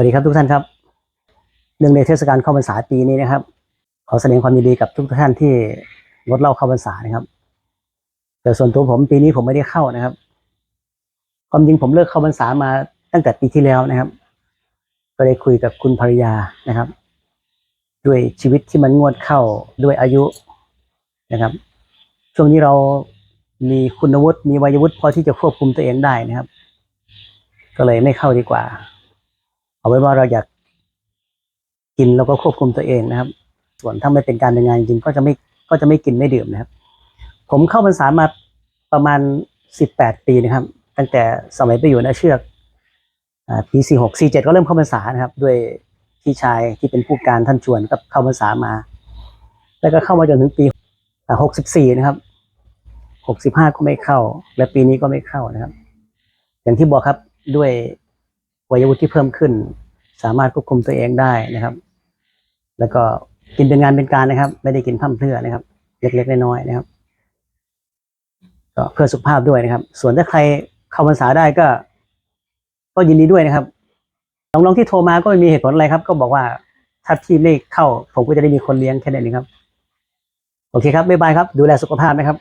วัสดีครับทุกท่านครับเนื่องในเทศกาลเข้าพรรษาปีนี้นะครับ ขอแสดงความยินดีกับทุกท่านที่งดเหล่าเข้าพรรษานะครับ แต่ส่วนตัวผมปีนี้ผมไม่ได้เข้านะครับ ความจริงผมเลิกเข้าพรรษามาตั้งแต่ปีที่แล้วนะครับ ก็ได้คุยกับคุณภรรยานะครับ ด้วยชีวิตที่มันงวดเข้าด้วยอายุนะครับ ช่วงนี้เรามีคุณวุฒิมีวัยวุฒิพอที่จะควบคุมตัวเองได้นะครับ ก็เลยไม่เข้าดีกว่า เอาไว้ว่าเราอยากกินเราก็ควบคุมตัวเองนะครับ ส่วนถ้าไม่เป็นการเป็นงานจริงก็จะไม่ก็จะไม่กินไม่ดื่มนะครับ ผมเข้าพรรษามาประมาณสิบแปดปีนะครับ ตั้งแต่สมัยไปอยู่นาเชือกอปีสี่หกสี่เจ็ดก็เริ่มเข้าพรรษานะครับ ด้วยพี่ชายที่เป็นผู้การท่านชวนก็เข้าพรรษามา แล้วก็เข้ามาจนถึงปีหกสิบสี่นะครับหกสิบห้าก็ไม่เข้า และปีนี้ก็ไม่เข้านะครับ อย่างที่บอกครับด้วย วัยวุฒิที่เพิ่มขึ้น สามารถควบคุมตัวเองได้นะครับ แล้วก็กินเป็นงานเป็นการนะครับ ไม่ได้กินพร่ำเพรื่อนะครับ เล็กๆน้อยๆนะครับ ก็เพื่อสุขภาพด้วยนะครับ ส่วนถ้าใครเข้าพรรษาได้ก็ ก็ยินดีด้วยนะครับน้องๆที่โทรมาก็ไม่มีเหตุผลอะไรครับ ก็บอกว่าถ้าพี่ไม่เข้า ผมก็จะได้มีคนเลี้ยงแค่นั้นเองครับ โอเคครับบ๊ายบายครับ ดูแลสุขภาพนะครับ